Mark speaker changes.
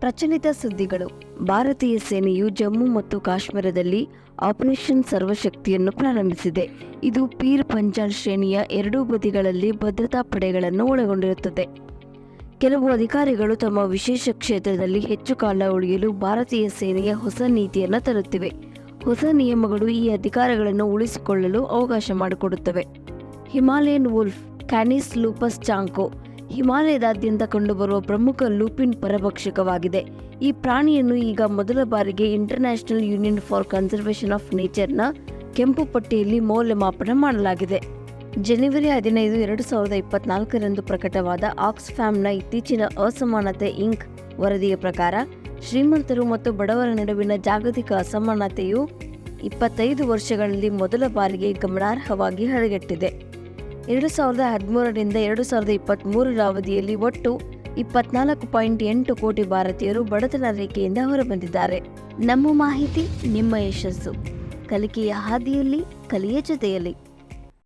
Speaker 1: ಪ್ರಚಲಿತ ಸುದ್ದಿಗಳು. ಭಾರತೀಯ ಸೇನೆಯು ಜಮ್ಮು ಮತ್ತು ಕಾಶ್ಮೀರದಲ್ಲಿ ಆಪರೇಷನ್ ಸರ್ವಶಕ್ತಿಯನ್ನು ಪ್ರಾರಂಭಿಸಿದೆ. ಇದು ಪೀರ್ ಪಂಜಾಲ್ ಶ್ರೇಣಿಯ ಎರಡೂ ಬದಿಗಳಲ್ಲಿ ಭದ್ರತಾ ಪಡೆಗಳನ್ನು ಒಳಗೊಂಡಿರುತ್ತದೆ. ಕೆಲವು ಅಧಿಕಾರಿಗಳು ತಮ್ಮ ವಿಶೇಷ ಕ್ಷೇತ್ರದಲ್ಲಿ ಹೆಚ್ಚು ಕಾಲ ಉಳಿಯಲು ಭಾರತೀಯ ಸೇನೆಯ ಹೊಸ ನೀತಿಯನ್ನು ತರುತ್ತಿವೆ. ಹೊಸ ನಿಯಮಗಳು ಈ ಅಧಿಕಾರಗಳನ್ನು ಉಳಿಸಿಕೊಳ್ಳಲು ಅವಕಾಶ ಮಾಡಿಕೊಡುತ್ತವೆ. Himalayan wolf, Canis lupus chanco ಹಿಮಾಲಯದಾದ್ಯಂತ ಕಂಡುಬರುವ ಪ್ರಮುಖ ಲೂಪಿನ್ ಪರಭಕ್ಷಕವಾಗಿದೆ. ಈ ಪ್ರಾಣಿಯನ್ನು ಈಗ ಮೊದಲ ಬಾರಿಗೆ international union for conservation of ನೇಚರ್ನ ಕೆಂಪು ಪಟ್ಟಿಯಲ್ಲಿ ಮೌಲ್ಯಮಾಪನ ಮಾಡಲಾಗಿದೆ. ಜನವರಿ ಹದಿನೈದು, ಎರಡು ಸಾವಿರದ ಇಪ್ಪತ್ನಾಲ್ಕರಂದು ಪ್ರಕಟವಾದ ಆಕ್ಸ್ಫ್ಯಾಮ್ನ ಇತ್ತೀಚಿನ ಅಸಮಾನತೆ ಇಂಕ್ ವರದಿಯ ಪ್ರಕಾರ, ಶ್ರೀಮಂತರು ಮತ್ತು ಬಡವರ ನಡುವಿನ ಜಾಗತಿಕ ಅಸಮಾನತೆಯು ಇಪ್ಪತ್ತೈದು ವರ್ಷಗಳಲ್ಲಿ ಮೊದಲ ಬಾರಿಗೆ ಗಮನಾರ್ಹವಾಗಿ ಹದಗೆಟ್ಟಿದೆ. ಎರಡು ಸಾವಿರದ ಹದಿಮೂರರಿಂದ ಎರಡು ಸಾವಿರದ ಇಪ್ಪತ್ತ್ಮೂರರ ಅವಧಿಯಲ್ಲಿ ಒಟ್ಟು ಇಪ್ಪತ್ನಾಲ್ಕು ಪಾಯಿಂಟ್ ಎಂಟು ಕೋಟಿ ಭಾರತೀಯರು ಬಡತನ ರೇಖೆಯಿಂದ ಹೊರಬಂದಿದ್ದಾರೆ. ನಮ್ಮ ಮಾಹಿತಿ, ನಿಮ್ಮ ಯಶಸ್ಸು. ಕಲಿಕೆಯ ಹಾದಿಯಲ್ಲಿ, ಕಲಿಯ ಜೊತೆಯಲ್ಲಿ.